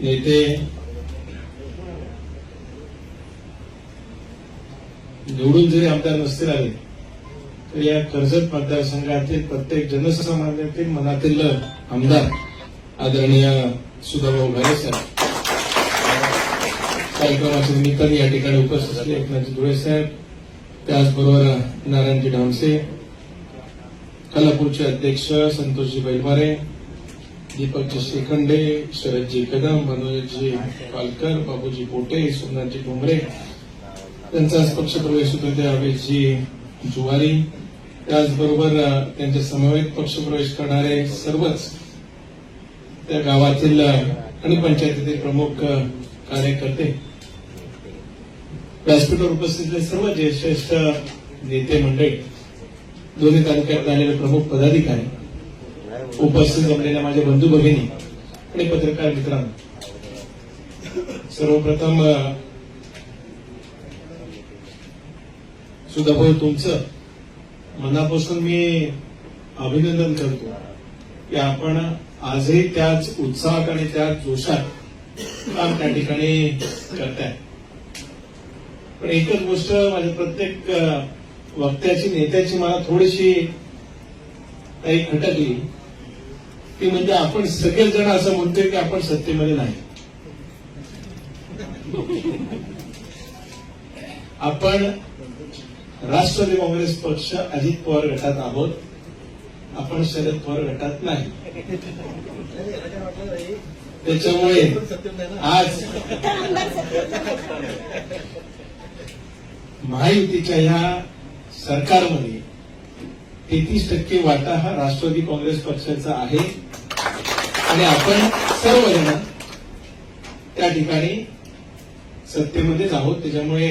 नेते निवडून जरी आमदार नसतील आले तर या कर्जत मतदारसंघातील प्रत्येक जनसामान्यातील मनातील आमदार आदरणीय सुधाभाऊ घारे साहेब. कार्यक्रमाच्या निमित्ताने या ठिकाणी उपस्थित असले एकनाथ धुळे साहेब त्याचबरोबर नारायणजी डामसे कलापूरचे अध्यक्ष संतोषजी बैलवारे दीपकजी श्रीखंडे शरदजी कदम मनोजजी पालकर बाबूजी पोटे सोमनाथजी डोंगरे. त्यांचा आज पक्षप्रवेश होतो ते अवेशजी जुवारी. त्याचबरोबर त्यांच्या समवेत पक्षप्रवेश करणारे सर्वच त्या गावातील आणि पंचायतीतील प्रमुख कार्यकर्ते. व्यासपीठावर उपस्थित सर्व ज्येष्ठ नेते मंडळी. दोन्ही तालुक्यात आलेले प्रमुख पदाधिकारी. उपस्थित जमलेल्या माझ्या बंधू भगिनी आणि पत्रकार मित्रांनो सर्वप्रथम सुद्धा सुधाभाऊ तुमचं मनापासून मी अभिनंदन करतो की आपण आजही त्याच उत्साहात आणि त्याच जोशात काम त्या ठिकाणी करताय. पण एकच गोष्ट माझ्या प्रत्येक वक्त्याची नेत्याची मला थोडीशी काही खटकली. ती म्हणजे आपण सगळेच जण असं म्हणतोय की आपण सत्तेमध्ये नाही. आपण राष्ट्रवादी काँग्रेस पक्ष अजित पवार गटात आहोत. आपण शरद पवार गटात नाही. त्याच्यामुळे आज महायुतीच्या ह्या सरकारमध्ये तेहतीस टक्के वाटा हा राष्ट्रवादी काँग्रेस पक्षाचा आहे. आणि आपण सर्वजण त्या ठिकाणी सत्तेमध्येच आहोत. त्याच्यामुळे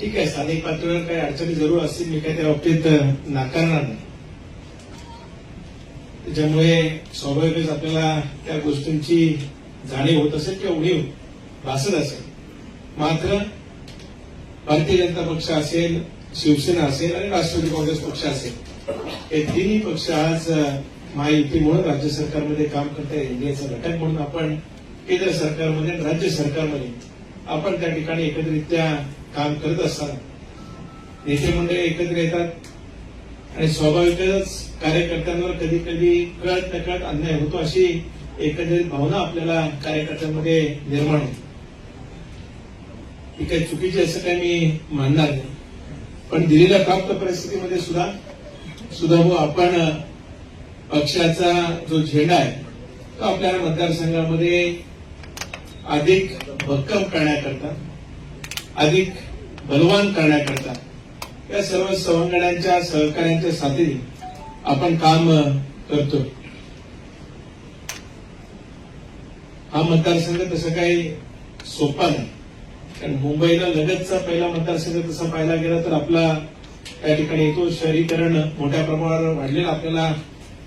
ठीक आहे स्थानिक पातळीवर काही अडचणी जरूर असतील. मी काही त्या बाबतीत नाकारणार नाही. त्याच्यामुळे स्वाभाविकच आपल्याला त्या गोष्टींची जाणीव होत असेल किंवा उणीव भासत असेल. मात्र भारतीय जनता पक्ष असेल शिवसेना असेल आणि राष्ट्रवादी काँग्रेस पक्ष असेल हे तिन्ही पक्ष आज महायुती म्हणून राज्य सरकारमध्ये काम करताय एनडीएचा घटक म्हणून आपण केंद्र सरकारमध्ये राज्य सरकारमध्ये आपण त्या ठिकाणी एकत्रित्या काम करत असताना. नेते मंडळी एकत्र येतात आणि स्वाभाविकच कार्यकर्त्यांवर कधी कधी कळत नकळत अन्याय होतो अशी एकंदरीत भावना आपल्याला कार्यकर्त्यांमध्ये निर्माण होते. ही काही चुकीची असं काही मी मानणार नाही. पण दिलेल्या प्राप्त परिस्थितीमध्ये सुद्धा सुद्धा आपण पक्षाचा जो झेंडा आहे तो आपल्या मतदारसंघामध्ये अधिक भक्कम करण्याकरता अधिक बलवान करण्याकरता या सर्व सवंगड्यांच्या सहकार्यांच्या साथीने आपण काम करतो. हा मतदारसंघ तसं काही सोपा नाही. कारण मुंबईला लगतचा पहिला मतदारसंघ तसा पाहायला गेला तर आपला त्या ठिकाणी येतो शहरीकरण मोठ्या प्रमाणावर वाढलेलं आपल्याला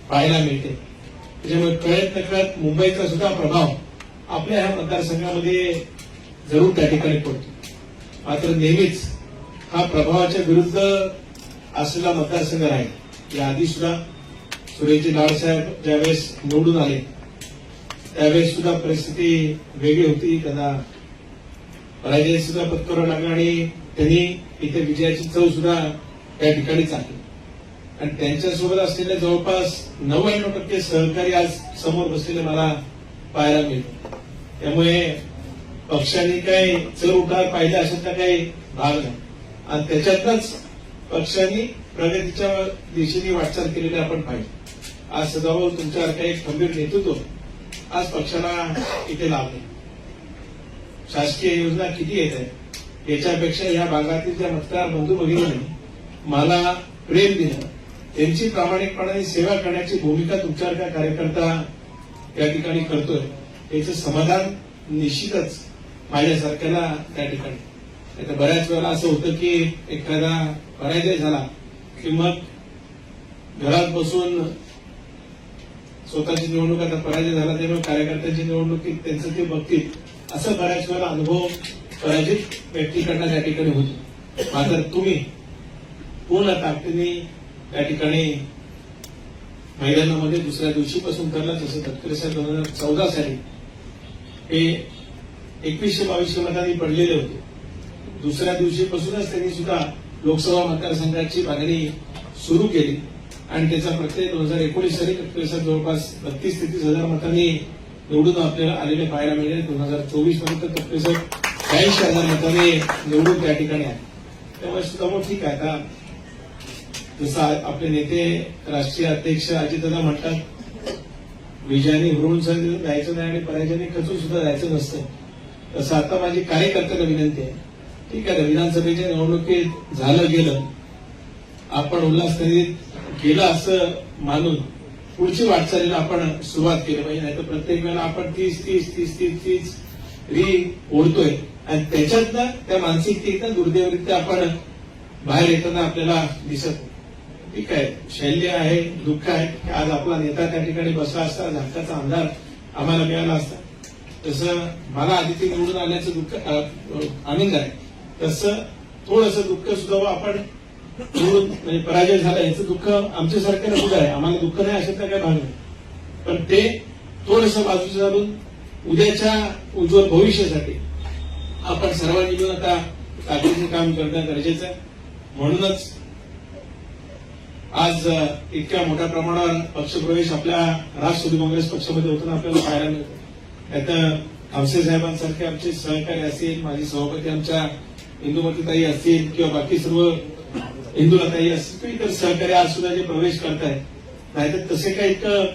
पाहायला मिळते. त्याच्यामुळे कळत नकळत मुंबईचा सुद्धा प्रभाव आपल्या ह्या मतदारसंघामध्ये जरूर त्या ठिकाणी पडतो. मात्र नेहमीच हा प्रभावाच्या विरुद्ध असलेला मतदारसंघ राहील. याआधी सुद्धा सुरेजी लाडसाहेब ज्यावेळेस निवडून आले त्यावेळेस सुद्धा परिस्थिती वेगळी होती. त्यांना पराजय सुद्धा पत्करावं लागला आणि त्यांनी इथे विजयाची चव सुद्धा त्या ठिकाणीच आहे. आणि त्यांच्यासोबत असलेले जवळपास नव्याण्णव टक्के सहकारी आज समोर बसलेले मला पाहायला मिळते त्यामुळे पक्षांनी काही चढ उतार पाहिजे अशातला काही भाग नाही. आणि त्याच्यातच पक्षांनी प्रगतीच्या दिशेने वाटचाल केलेली आपण पाहिजे आज सदाभाऊ तुमच्यासारखं एक खंबीर नेतृत्व आज पक्षाला इथे लाभले शासकीय योजना किती येत आहेत? याच्यापेक्षा या भागातील ज्या मतदार बंधू भगिनी मला प्रेम दिलं त्यांची प्रामाणिकपणाने सेवा करण्याची भूमिका तुमच्यासारखा कार्यकर्ता या ठिकाणी करतोय. याचं समाधान निश्चितच माझ्यासारख्याला त्या ठिकाणी. नाहीतर बऱ्याच वेळेला असं होतं की एखादा पराजय झाला की मग घरात बसून स्वतःची निवडणूक आता पराजय झाला त्यामुळे कार्यकर्त्यांची निवडणुकीत त्यांचं ते बघतील. असं बऱ्याच वेळा अनुभव पराजित व्यक्तीकडनं त्या ठिकाणी होतो. मात्र तुम्ही पूर्ण ताकदीने त्या ठिकाणी मैदानामध्ये दुसऱ्या दिवशीपासून करला जसं तत्कर साहेब दोन हजार चौदा साली हे एकवीसशे बावीसशे मतांनी पडलेले होते. दुसऱ्या दिवशीपासूनच त्यांनी सुद्धा लोकसभा मतदारसंघाची मागणी सुरू केली. आणि त्याचा प्रत्येक दोन हजार एकोणीस साली तत्कर साहेब जवळपास बत्तीस तेहतीस हजार मतांनी निवडून आपल्याला आलेले पाहायला मिळेल. दोन हजार चोवीसपर्यंत तत्कर साहेब ब्याऐंशी हजार मतांनी निवडून त्या ठिकाणी आहे त्यामुळे सुद्धा मग ठीक आहे. आता जसं आपले नेते राष्ट्रीय अध्यक्ष अजितदा म्हणतात विजयाने हुरून जायचं नाही आणि पराजयाने खचून सुद्धा जायचं नसतं. तसं आता माझी कार्यकर्त्यांना विनंती आहे. ठीक आहे विधानसभेच्या निवडणुकीत झालं गेलं. आपण उल्हासनगरीत गेलं असं मानून पुढची वाटचालीला आपण सुरुवात केली पाहिजे. नाही तर प्रत्येक वेळेला आपण तीस तीस तीस तीस तीस री ओढतोय. आणि त्याच्यातनं त्या मानसिकतेतनं दुर्दैवरित्या आपण बाहेर येताना आपल्याला दिसत नाही. ठीक आहे. शैल्य आहे दुःख आहे. की आज आपला नेता त्या ठिकाणी बसला असता झाकाचा आमदार आम्हाला मिळाला असता. तसं मला आदिती निवडून आल्याचं दुःख आनंद आहे. तसं थोडस दुःख सुद्धा आपण निवडून म्हणजे पराजय झाला याचं दुःख आमच्या सरकारला सुद्धा आहे. आम्हाला दुःख नाही अशातला काय भाग नाही पण ते थोडस बाजूचं झालून उद्याच्या उज्ज्वल भविष्यासाठी आपण सर्वांनी मिळून आता ताकदीचं काम करणं गरजेचं आहे. म्हणूनच आज इतक्या मोठ्या प्रमाणावर पक्षप्रवेश आपल्या राष्ट्रवादी काँग्रेस पक्षामध्ये होताना आपल्याला पाहायला मिळतो. त्यात आमसे साहेबांसारखे आमचे सहकारी असतील माझे सभापती आमच्या इंदुमतीताई असतील किंवा बाकी सर्व इंदुलाताई असतील किंवा इतर सहकारी आज सुद्धा जे प्रवेश करतायत नाहीतर तसे काही इतकं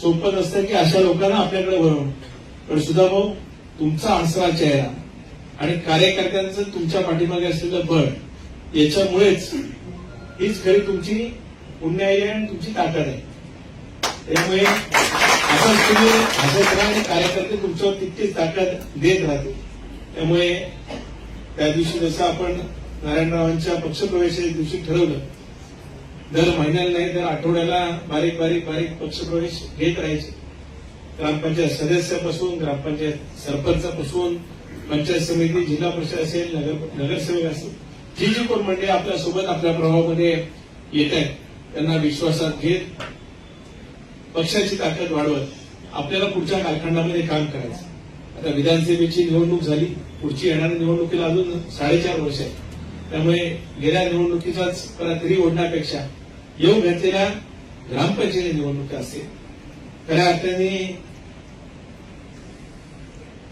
सोपं नसतं की अशा लोकांना आपल्याकडे वळवणं पण सुद्धा भाऊ तुमचा आसरा चेहरा आणि कार्यकर्त्यांचं तुमच्या पाठीमागे असलेलं बळ याच्यामुळेच हीच खरी तुमची पुण्याई आहे आणि तुमची ताकद आहे. त्यामुळे असंच तुम्ही हसत राहा आणि कार्यकर्ते तुमच्यावर तितकीच ताकद देत राहतील त्यामुळे त्या दिवशी जसं आपण नारायणरावांच्या पक्षप्रवेशाच्या दिवशी ठरवलं दर महिन्याला नाही तर आठवड्याला बारीक बारीक बारीक पक्षप्रवेश घेत राहायचे. ग्रामपंचायत सदस्यापासून ग्रामपंचायत सरपंचापासून पंचायत समिती जिल्हा परिषद असेल नगर नगरसेवक असेल जी जी कोण मंडळी आपल्यासोबत आपल्या प्रभावामध्ये येत आहेत. त्यांना विश्वासात घेत पक्षाची ताकद वाढवत आपल्याला पुढच्या कालखंडामध्ये काम करायचं. आता विधानसभेची निवडणूक झाली पुढची येणाऱ्या निवडणुकीला अजून साडेचार वर्ष आहे त्यामुळे गेल्या निवडणुकीचाच परतरी ओढण्यापेक्षा येऊन घातलेल्या ग्रामपंचायत निवडणुका असतील खऱ्या अर्थाने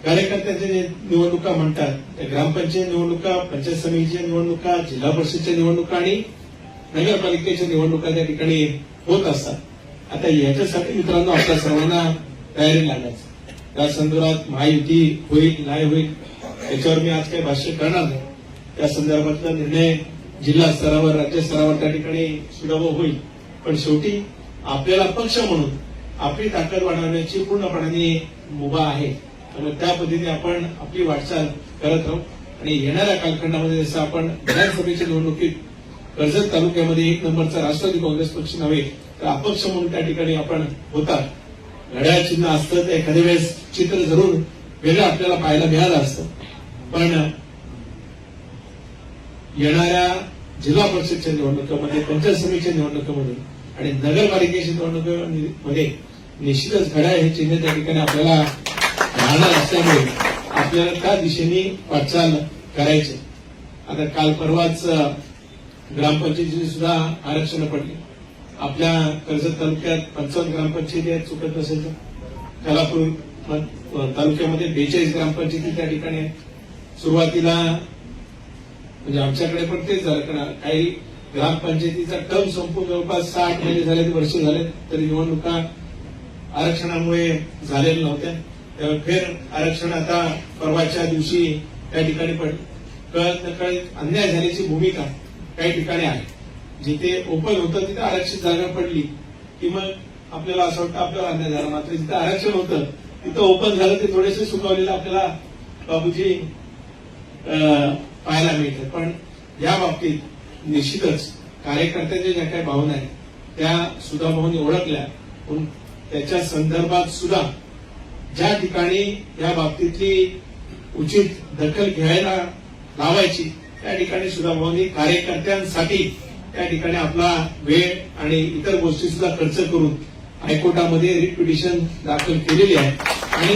कार्यकर्त्यांच्या जे निवडणुका म्हणतात त्या ग्रामपंचायत निवडणुका पंचायत समितीच्या निवडणुका जिल्हा परिषदच्या निवडणुका आणि नगरपालिकेच्या निवडणुका त्या ठिकाणी होत असतात आता याच्यासाठी मित्रांनो आपल्या सर्वांना तयारी लागायचं. त्या संदर्भात महायुती होईल नाही होईल याच्यावर मी आज काही भाष्य करणार नाही. त्या संदर्भातला निर्णय जिल्हा स्तरावर राज्य स्तरावर त्या ठिकाणी सुलभ होईल. पण शेवटी आपल्याला पक्ष म्हणून आपली ताकद वाढवण्याची पूर्णपणाने मुभा आहे. त्यामुळे त्या पद्धतीने आपण आपली वाटचाल करत राहू. आणि येणाऱ्या कालखंडामध्ये जसं आपण विधानसभेच्या निवडणुकीत कर्जत तालुक्यामध्ये एक नंबरचा राष्ट्रवादी काँग्रेस पक्ष नव्हे तर अपक्ष म्हणून त्या ठिकाणी आपण होता घड्याळ चिन्ह असतं तर एखाद्या वेळेस चित्र जरूर वेगळं आपल्याला पाहायला मिळालं असतं. पण येणाऱ्या जिल्हा परिषदच्या निवडणुकामध्ये पंचायत समितीच्या निवडणुकामध्ये आणि नगरपालिकेच्या निवडणुकामध्ये निश्चितच घड्याळ हे चिन्ह त्या ठिकाणी आपल्याला राहणार असल्यामुळे आपल्याला त्या दिशेने वाटचाल करायची. आता काल परवाच ग्रामपंचायतीची सुद्धा आरक्षण पडली. आपल्या कर्जत तालुक्यात पंचावन्न ग्रामपंचायती आहेत चुकत असेल तर. कलापूर तालुक्यामध्ये बेचाळीस ग्रामपंचायती त्या ठिकाणी आहेत. सुरुवातीला म्हणजे आमच्याकडे पण तेच झालं कारण काही ग्रामपंचायतीचा टर्म संपून जवळपास साठ महिने झाले वर्ष झाले तरी निवडणुका आरक्षणामुळे झालेल्या नव्हत्या. त्यामुळे फेर आरक्षण आता परवाच्या दिवशी त्या ठिकाणी पण कळत नकळत अन्याय झाल्याची भूमिका काही ठिकाणी आहे. जिथे ओपन होतं तिथे आरक्षित जागा पडली की मग आपल्याला असं वाटतं आपल्याला अन्याय झाला. मात्र जिथे आरक्षण होतं तिथं ओपन झालं ते थोडेसे सुकावलेलं आपल्याला बाबूजी अं, पाहायला मिळतं. पण या बाबतीत निश्चितच कार्यकर्त्यांच्या ज्या काही भावना आहेत त्या सुद्धा भाऊनी ओळखल्या. पण त्याच्या संदर्भात सुद्धा ज्या ठिकाणी या बाबतीतली उचित दखल घ्यायला लावायची त्या ठिकाणी सुद्धा भाऊनी कार्यकर्त्यांसाठी त्या ठिकाणी आपला वेळ आणि इतर गोष्टी सुद्धा खर्च करून हायकोर्टामध्ये रिट पिटिशन दाखल केलेली आहे. आणि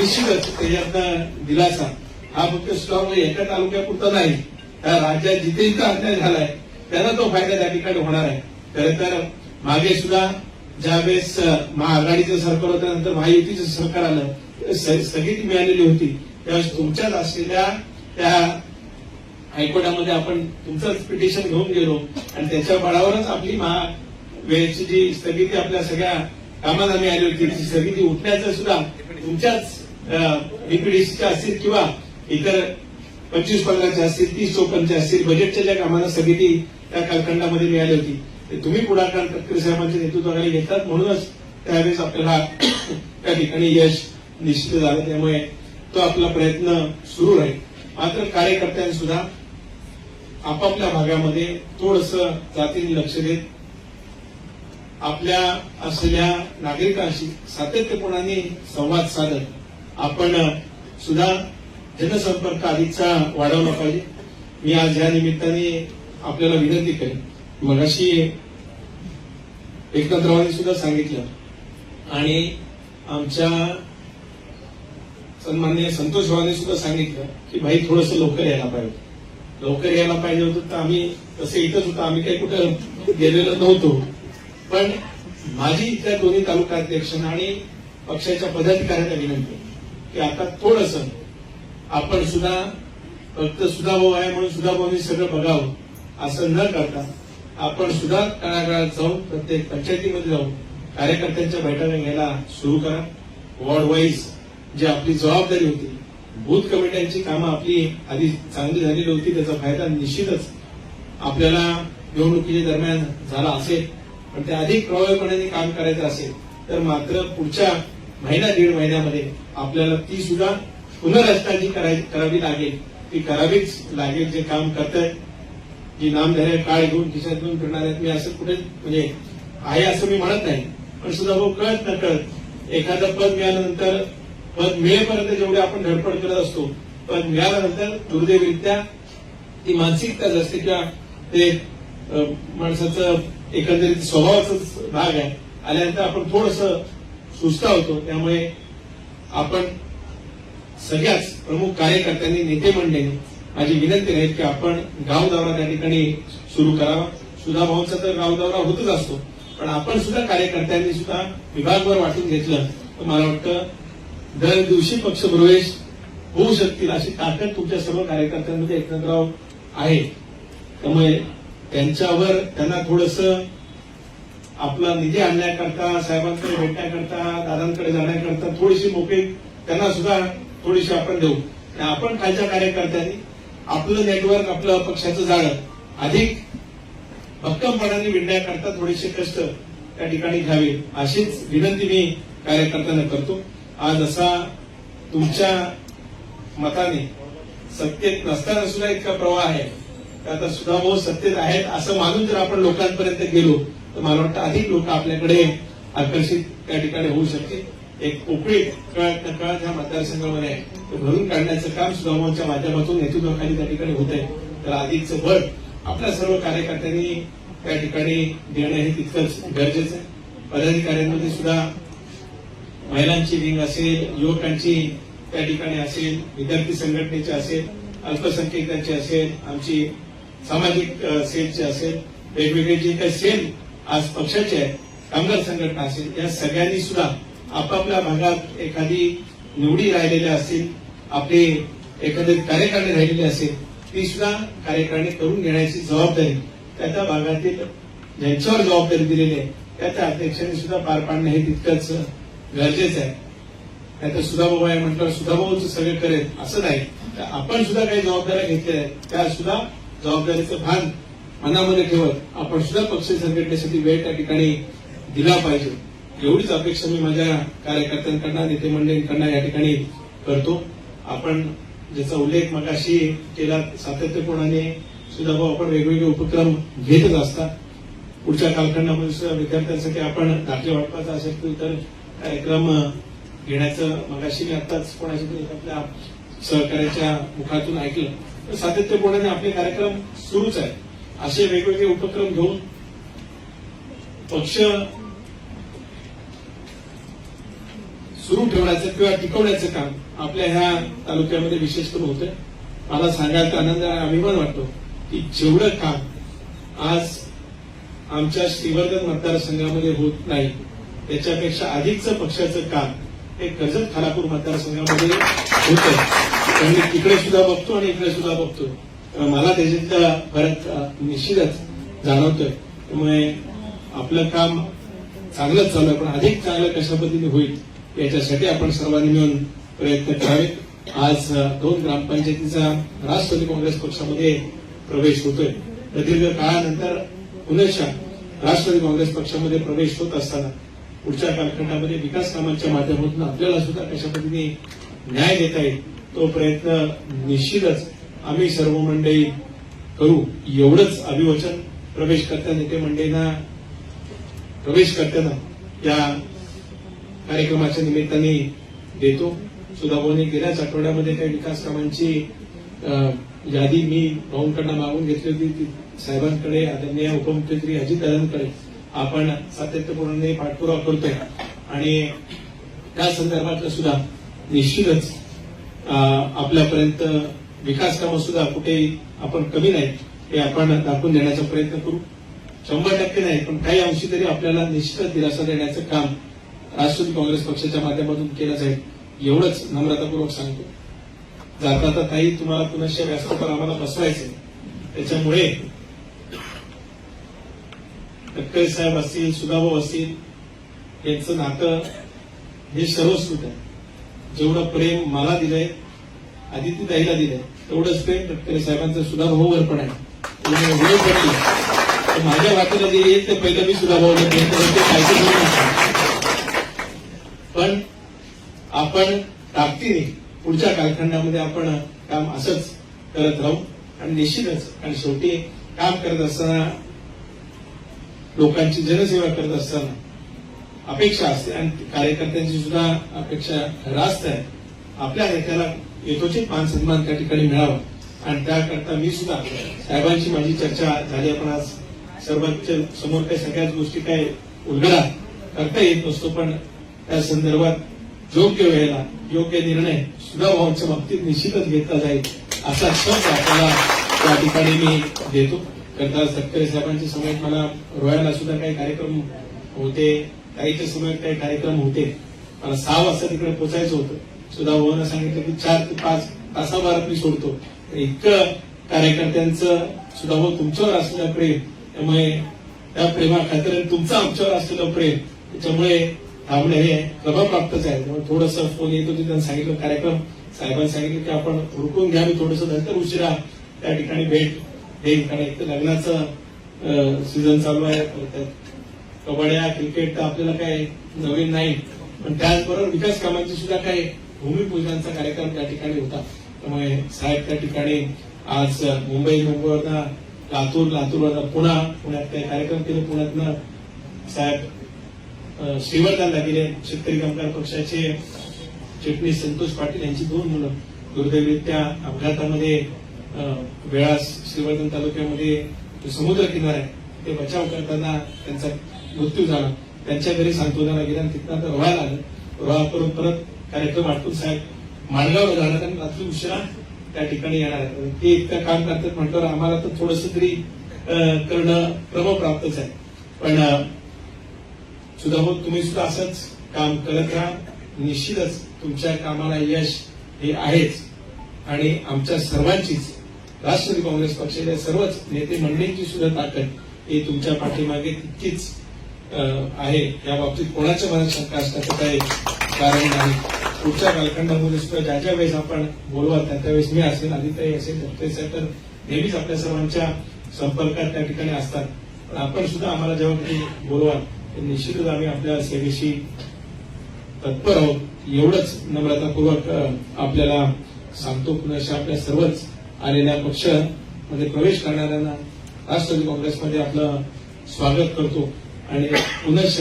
निश्चितच त्याच्यातनं दिलासा हा फक्त स्टॉक एका तालुक्यापुरता नाही त्या राज्यात जिथे जिथे अन्याय झालाय त्यांना तो फायदा त्या ठिकाणी होणार आहे. खरं तर मागे सुद्धा ज्यावेळेस महाआघाडीचं सरकार होतं नंतर महायुतीचं सरकार आलं स्थगिती मिळालेली होती. त्यावेळेस तुमच्याच असलेल्या त्या हायकोर्टामध्ये आपण तुमचंच पिटिशन घेऊन गेलो. आणि त्याच्या बळावरच आपली महा वेळेची जी स्थगिती आपल्या सगळ्या कामाला मिळाली होती ती स्थगिती उठण्याचं सुद्धा तुमच्याच डीपीडीसीच्या असतील किंवा इतर पंचवीस पंधराच्या असतील तीस चौपन्नच्या असतील बजेटच्या ज्या कामाला स्थगिती त्या कालखंडामध्ये मिळाली होती ते तुम्ही पुढाकार तटकरे साहेबांच्या नेतृत्वाखाली घेतात. म्हणूनच त्यावेळेस आपल्याला त्या ठिकाणी यश निश्चित झालं. त्यामुळे तो आपला प्रयत्न सुरू राहील. मात्र कार्यकर्त्यांनी सुद्धा आपापल्या भागामध्ये थोडस जातीने लक्ष देत आपल्या असलेल्या नागरिकांशी सातत्यपूर्णाने संवाद साधत आपण सुद्धा जनसंपर्क अधिकचा वाढवला पाहिजे. मी आज या निमित्ताने आपल्याला विनंती करेन. मगाशी एकनाथरावांनी सुद्धा सांगितलं. आणि आमच्या सन्मान्य संतोष रावांनी सुद्धा सांगितलं की भाई थोडस लवकर यायला पाहिजे. लवकर यायला पाहिजे होतं तर आम्ही तसे इथंच होतो. आम्ही काही कुठं गेलेलो नव्हतो. पण माझी इथल्या दोन्ही तालुका अध्यक्षांना आणि पक्षाच्या पदाधिकाऱ्यांना विनंती की आता थोडस आपण सुद्धा फक्त सुधाभाऊ आहे म्हणून सुधाभाऊनी सगळं बघावं. असं न करता आपण सुद्धा तळागाळात जाऊन प्रत्येक पंचायतीमध्ये जाऊन कार्यकर्त्यांच्या बैठका घ्यायला सुरू करा. वॉर्ड वाईज जी आपली जबाबदारी होती बूथ कमिट्यांची कामं आपली आधी चांगली झालेली होती त्याचा फायदा निश्चितच आपल्याला निवडणुकीच्या दरम्यान झाला असेल. पण ते अधिक प्रभावीपणाने काम करायचं असेल तर मात्र पुढच्या महिना दीड महिन्यामध्ये आपल्याला ती सुद्धा पुनर्रचना जी करावी लागेल. ती करावीच लागेल जे काम करतायत जी नामधाऱ्या काळ घेऊन खिशात घेऊन फिरणार आहेत मी असं कुठे म्हणजे आहे असं मी म्हणत नाही. पण सुद्धा भाऊ कळत न कळत एखादं पद मिळाल्यानंतर पण मे पर्यंत जेवढे आपण धडपड करत असतो पण मिळाल्यानंतर दुर्दैवरित्या ती मानसिकताच असते किंवा ते माणसाचं एकंदरीत स्वभावाचाच भाग आहे आल्यानंतर आपण थोडस सुस्तावतो त्यामुळे आपण सगळ्याच प्रमुख कार्यकर्त्यांनी नेते मंडळींनी माझी विनंती राहील की आपण गाव दौरा त्या ठिकाणी सुरू करावा. सुधा भाऊंचा तर गाव दौरा होतच असतो पण आपण सुद्धा कार्यकर्त्यांनी सुद्धा विभागभर वाटून घेतलं तर मला वाटतं दर दिवशी पक्षप्रवेश होऊ शकतील अशी ताकद तुमच्या सर्व कार्यकर्त्यांमध्ये एकनाथराव आहे. त्यामुळे त्यांच्यावर त्यांना थोडस आपला निधी आणण्याकरता साहेबांकडे भेटण्याकरता दादांकडे जाण्याकरता थोडीशी मोकळी त्यांना सुद्धा थोडीशी आपण देऊ. आपण खालच्या कार्यकर्त्यांनी आपलं नेटवर्क आपलं पक्षाचं जाळं अधिक भक्कमपणाने विणण्याकरता थोडेसे कष्ट त्या ठिकाणी घ्यावे अशीच विनंती मी कार्यकर्त्यांना करतो. आज असा तुमच्या मताने सत्तेत नसताना सुद्धा इतका प्रवाह आहे. तर आता सुद्धा भाऊ सत्तेत आहेत असं मानून जर आपण लोकांपर्यंत गेलो तर मला वाटतं अधिक लोक आपल्याकडे आकर्षित त्या ठिकाणी होऊ शकते एक पोकळी कळत न कळत ह्या मतदारसंघामध्ये आहे. ते भरून काढण्याचं काम सुधाभाऊंच्या माध्यमातून नेतृत्वाखाली त्या ठिकाणी होत आहे तर आधीचं बळ आपल्या सर्व कार्यकर्त्यांनी त्या ठिकाणी देणं हे तितकंच गरजेचं आहे. पदाधिकाऱ्यांमध्ये सुद्धा महिलांची विंग असेल युवकांची त्या ठिकाणी असेल विद्यार्थी संघटनेची असेल अल्पसंख्याकांची असेल आमची सामाजिक अ, सेलची असेल वेगवेगळे जे काही सेल आज पक्षाचे आहेत कामगार संघटना असेल या सगळ्यांनी सुद्धा आपापल्या भागात एखादी निवडी राहिलेल्या असतील आपली एखादी कार्यकारणी राहिलेली असेल ती सुद्धा कार्यकारणी करून घेण्याची जबाबदारी त्या त्या भागातील ज्यांच्यावर जबाबदारी दिलेली आहे त्या त्या अध्यक्षांनी सुद्धा पार पाडणं हे तितकंच गरजेचं आहे. नाही तर सुधाभाऊ आहे म्हटलं सुधाभाऊच सगळं करेल असं नाही. तर आपण सुद्धा काही जबाबदाऱ्या घेतल्या आहेत. त्या सुद्धा जबाबदारीचं भान मनामध्ये ठेवत आपण सुद्धा पक्ष संघटनेसाठी वेळ त्या ठिकाणी दिला पाहिजे. एवढीच अपेक्षा मी माझ्या कार्यकर्त्यांकडनं नेते मंडळींकडनं या ठिकाणी करतो. आपण ज्याचा उल्लेख मगाशी केला सातत्यपूर्णाने सुधाभाऊ आपण वेगवेगळे उपक्रम घेतच असतात. पुढच्या कालखंडामध्ये सुद्धा विद्यार्थ्यांसाठी आपण दाखले वाटपाचा असेल तर कार्यक्रम घेण्याचं मगाशी मी आताच कोणाच्या तरी आपल्या सहकार्याच्या मुखातून ऐकलं. तर सातत्यपूर्णाने आपले कार्यक्रम सुरूच आहे असे वेगवेगळे उपक्रम घेऊन पक्ष सुरू ठेवण्याचं किंवा टिकवण्याचं काम आपल्या ह्या तालुक्यामध्ये विशेष करून होतंय. मला सांगायचा आनंद अभिमान वाटतो की जेवढं काम आज आमच्या श्रीवर्धन मतदारसंघामध्ये होत नाही त्याच्यापेक्षा अधिकचं पक्षाचं काम हे कर्जत खालापूर मतदारसंघामध्ये होत आहे मी तिकडे सुद्धा बघतो आणि इकडे सुद्धा बघतो. तर मला त्याच्यातला फरक निश्चितच जाणवतोय. त्यामुळे आपलं काम चांगलंच चालू आहे पण अधिक चांगलं कशा पद्धतीने होईल याच्यासाठी आपण सर्वांनी मिळून प्रयत्न करावे आज दोन ग्रामपंचायतीचा राष्ट्रवादी काँग्रेस पक्षामध्ये प्रवेश होतोय. प्रदीर्घ काळानंतर पुनश्च राष्ट्रवादी काँग्रेस पक्षामध्ये प्रवेश होत असताना पुढच्या कालखंडामध्ये विकास कामांच्या माध्यमातून आपल्याला सुद्धा कशा पद्धतीने न्याय देता येईल तो प्रयत्न निश्चितच आम्ही सर्व मंडळी करू. एवढंच अभिवचन प्रवेश करता नेते मंडळींना प्रवेश करताना या कार्यक्रमाच्या निमित्ताने देतो. सुधाभाऊने गेल्याच आठवड्यामध्ये काही विकास कामांची यादी मी भाऊंकडनं मागून घेतली होती. साहेबांकडे आदरणीय उपमुख्यमंत्री अजितदादांकडे. आपण सातत्यपूर्णपणे पाठपुरावा करतोय. आणि त्या संदर्भातलं सुद्धा निश्चितच आपल्यापर्यंत विकास कामं सुद्धा कुठेही आपण कमी नाही हे आपण दाखवून देण्याचा प्रयत्न करू. शंभर टक्के नाही पण काही अंशी तरी आपल्याला निश्चितच दिलासा देण्याचं काम राष्ट्रवादी काँग्रेस पक्षाच्या माध्यमातून केलं जाईल एवढंच नम्रतापूर्वक सांगतो. जाता जाता ताई तुम्हाला पुनश्च व्यासपीठावर आम्हाला बसवायचं त्याच्यामुळे तटकरे साहेब असतील सुगाभाऊ असतील यांचं नातं हे सर्वस्कृत आहे. जेवढं प्रेम मला दिलंय आदित्य ताईला दिलंय तेवढंच प्रेम तटकरे साहेबांचं सुधाभाऊवर पण आहे. तर माझ्या वाटेला जे येईल ते पहिलं मी सुधाभाऊला प्रेम ते पण आपण ताकदीने पुढच्या कालखंडामध्ये आपण काम असंच करत राहू आणि निश्चितच आणि शेवटी काम करत असताना लोकांची जनसेवा करत असताना अपेक्षा असते आणि कार्यकर्त्यांची सुद्धा अपेक्षा रास्त आहे आपल्या नेत्याला यथोचित मान सन्मान त्या ठिकाणी मिळावा. आणि त्याकरता मी सुद्धा साहेबांची माझी चर्चा झाली. आपण आज सर्वांच्या समोर काही सगळ्याच गोष्टी काय उलगडा करता येत नसतो पण त्या संदर्भात योग्य वेळेला योग्य निर्णय सुधाभावांच्या बाबतीत निश्चितच घेतला जाईल असा शब्द आपल्याला त्या ठिकाणी मी देतो. करता तटकरे साहेबांच्या समयात मला रोयाला सुद्धा काही कार्यक्रम होते काहीच्या समयात काही कार्यक्रम होते. मला सहा वाजता तिकडे पोचायचं होतं. सुद्धा भाऊनं सांगितलं की चार ते पाच तासाभरात मी सोडतो. इतकं कार्यकर्त्यांचं सुद्धा हो तुमच्यावर असलेलं प्रेम त्यामुळे त्या प्रेमाखातर आणि तुमचं आमच्यावर असलेलं प्रेम त्याच्यामुळे थांबणे हे प्रभावप्राप्तच आहे. त्यामुळे थोडस फोन येत होते त्यांनी सांगितलं कार्यक्रम. साहेबांनी सांगितलं की आपण रुकून घ्या मी थोडस नंतर उशिरा त्या ठिकाणी भेट एक तर लग्नाचं सीझन चालू आहे. त्यात कबड्या क्रिकेट तर आपल्याला काय नवीन नाही. पण त्याचबरोबर विकास कामांची सुद्धा काही भूमिपूजनाचा कार्यक्रम त्या ठिकाणी होता. त्यामुळे साहेब त्या ठिकाणी आज मुंबई मुंबईवरनं लातूर लातूरवरनं पुणा पुण्यात काही कार्यक्रम केले. पुण्यातनं साहेब श्रीवर्धनला गेले. शेतकरी कामगार पक्षाचे चिटणीस संतोष पाटील यांची दोन मुलं. दुर्दैवीत्या अपघातामध्ये वेळास श्रीवर्धन तालुक्यामध्ये जो समुद्र किनार आहे ते बचाव करताना त्यांचा मृत्यू झाला. त्यांच्या घरी सांत्वनाला गेला आणि तिथं आता रोहायला आलं रोहा करून परत कार्यक्रम आटपून साहेब माणगावला जाणार आणि रात्री उशिरा त्या ठिकाणी येणार ते इतकं काम करतात म्हटल्यावर आम्हाला तर थोडस तरी करणं क्रमप्राप्तच आहे. पण सुद्धा मग तुम्ही सुद्धा असंच काम करत राहा. निश्चितच तुमच्या कामाला यश हे आहेच. आणि आमच्या सर्वांचीच राष्ट्रवादी काँग्रेस पक्षाच्या सर्वच नेते मंडळींची सुद्धा ताकद ही तुमच्या पाठीमागे तितकीच आहे. या बाबतीत कोणाच्या मनात शंका असण्याचं काही कारण नाही. पुढच्या कालखंडामध्ये सुद्धा ज्या ज्या वेळेस आपण बोलवाल त्या त्यावेळेस मी असेल आदित्यही असेल दत्तेच आहे तर नेहमीच आपल्या सर्वांच्या संपर्कात त्या ठिकाणी असतात. पण आपण सुद्धा आम्हाला जेव्हा कधी बोलवाल तर निश्चितच आम्ही आपल्या सेवेशी तत्पर आहोत. एवढंच नम्रतापूर्वक आपल्याला सांगतो. पुन्हा आपल्या सर्वच आलेल्या पक्षामध्ये प्रवेश करणाऱ्यांना राष्ट्रवादी काँग्रेसमध्ये आपलं स्वागत करतो. आणि पुनश्च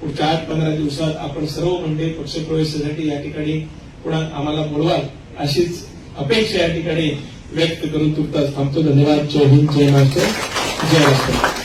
पुढच्या आठ पंधरा दिवसात आपण सर्व मंडळी पक्षप्रवेशासाठी या ठिकाणी पुन्हा आम्हाला बोलवाल अशीच अपेक्षा या ठिकाणी व्यक्त करून तुर्तास थांबतो. धन्यवाद. जय हिंद. जय महाराष्ट्र. जय राष्ट्र